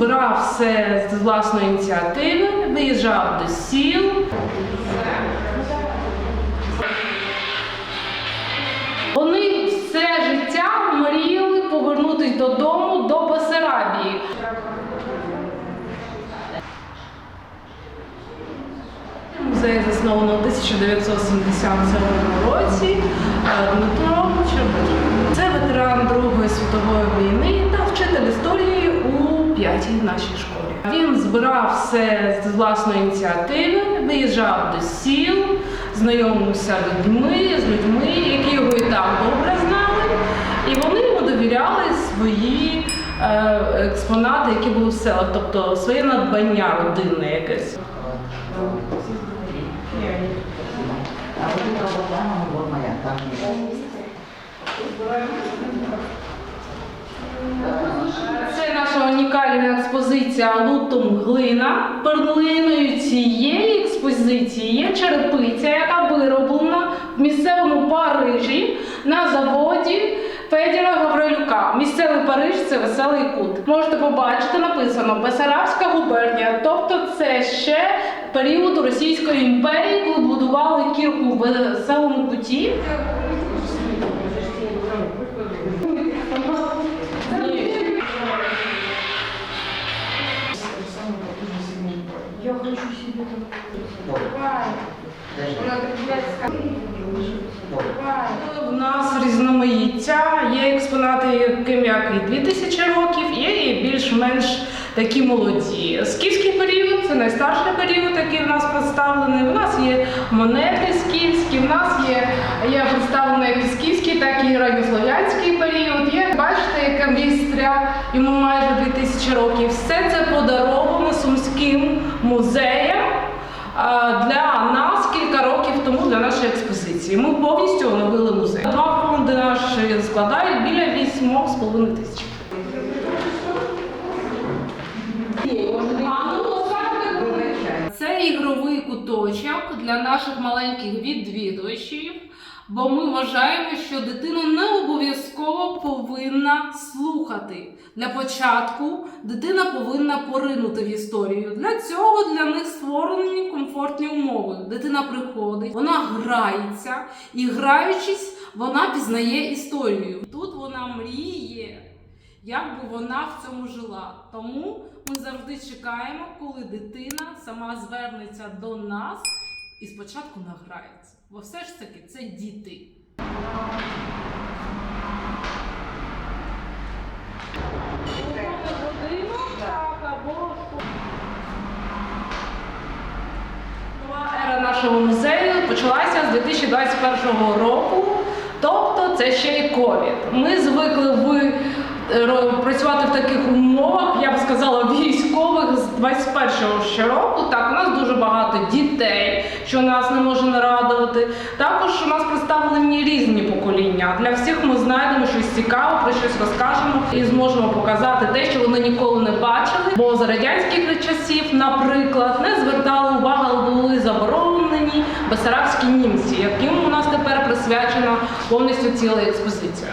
збирав все з власної ініціативи, виїжджав до сіл. Вони все життя мріяли повернутися додому до Бесарабії. Музей засновано в 1977 році е, Дмитро Щербин. Це ветеран Другої світової війни та вчитель історії у п'ятій нашій школі. Він збирав все з власної ініціативи, виїжджав до сіл, знайомився з людьми, з людьми, які його і так добре знали, і вони йому довіряли свої е, експонати, які були в селах, тобто своє надбання родинне якесь. Моя, унікальна експозиція Лутум глина. Перлиною цієї експозиції є черепиця, яка вироблена в місцевому Парижі на заводі Федіра Гаврилюка. Місцевий Париж це веселий кут. Можете побачити, написано Бесарабська губернія. Тобто це ще період Російської імперії, коли будували кірку в веселому куті. У нас різноманіття. Є експонати, яким як і 2000 років, є і більш-менш такі молоді. Скіфський період це найстарший період, який в нас представлений. У нас є монети скіфські, в нас є, є представлено як і скіфський, так і ранньослов'янський період. Є, бачите, яка вістря, йому майже 2000 років. Все це подаровано Сумським музеєм. А, для нас для нашої експозиції. Ми повністю оновили музей. Два фонди наші складають біля 8,5 тисяч. Це ігровий куточок для наших маленьких відвідувачів, бо ми вважаємо, що дитина не обов'язково повинна слухати. Для початку дитина повинна поринути в історію. Для цього для них створені комфортні умови. Дитина приходить, вона грається, і граючись, вона пізнає історію. Тут вона мріє як би вона в цьому жила. Тому ми завжди чекаємо, коли дитина сама звернеться до нас і спочатку награється. Бо все ж таки це діти. Ера нашого музею почалася з 2021 року, тобто це ще й ковід. Ми звикли в, працювати в таких умовах, я б сказала, військових з 21-го ще року. Так, у нас дуже багато дітей, що нас не може нарадувати. Також у нас представлені різні покоління. Для всіх ми знайдемо щось цікаве, про щось розкажемо і зможемо показати те, що вони ніколи не бачили. Бо за радянських часів, наприклад, не звертали увагу, але були заборонені бесарабські німці, яким у нас тепер присвячена повністю ціла експозиція.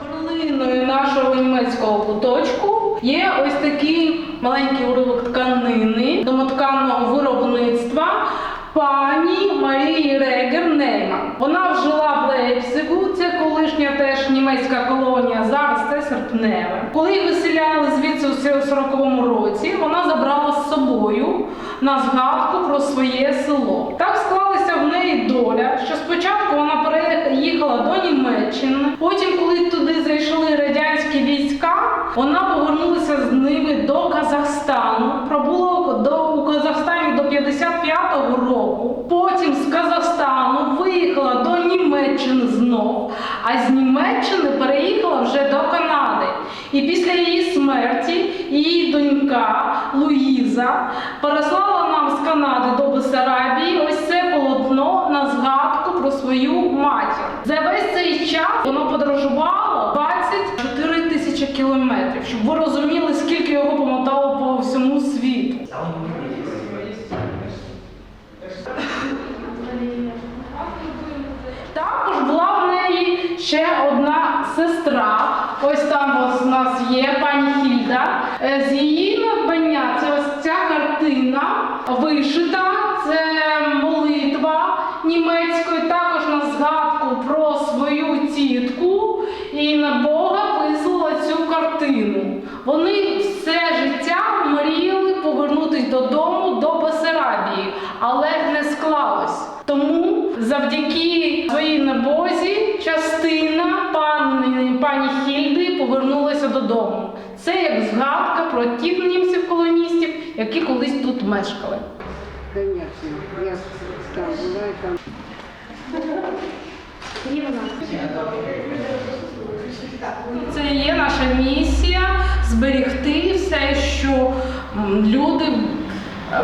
Перлиною нашого німецького куточку є ось такий маленький уривок тканини домотканного виробництва пані Марії Регер Нейман. Вона вжила в Лейпцигу, це колишня теж німецька колонія, зараз це серпневе. Коли виселяли звідси у 40-му році, вона забрала з собою на згадку про своє село. Так склалася в неї доля, що спочатку вона переїхала до Німеччини, потім, коли туди зайшли радянські війська, вона повернулася з ними до Казахстану. Пробула до у Казахстані до 55-го року. Потім з Казахстану виїхала до Німеччини знов, а з Німеччини переїхала вже до Канади. І після її смерті її донька Луїза переслала нам з Канади до Бессарабії ось це полотно на згадку про свою матір. За весь цей час воно подорожувало 24 тисячі кілометрів, щоб ви розуміли, скільки його помотало ще одна сестра. Ось там у нас є пані Хільда. Е, З її надбання це ось ця картина вишита. Це молитва німецькою, також на згадку про свою тітку і на Бога вислала цю картину. Вони все життя мріяли повернутися додому до Бесарабії, але не склалось. Тому завдяки своїй небозі частина пані, пані Хільди повернулася додому. Це як згадка про тих німців-колоністів, які колись тут мешкали. Конечно, я там бываю там. Це є наша місія зберегти все, що люди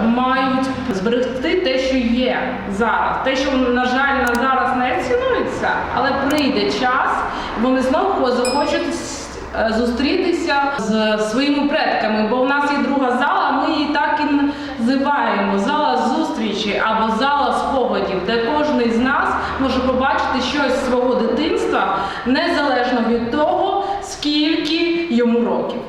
мають зберегти те, що є зараз. Те, що, на жаль, на зараз не цінується, але прийде час, вони знову захочуть е, зустрітися з своїми предками, бо в нас є друга зала, ми її так і називаємо зала зустрічі або зала спогадів, де кожен з нас може побачити щось свого дитинства незалежно від того, скільки йому років.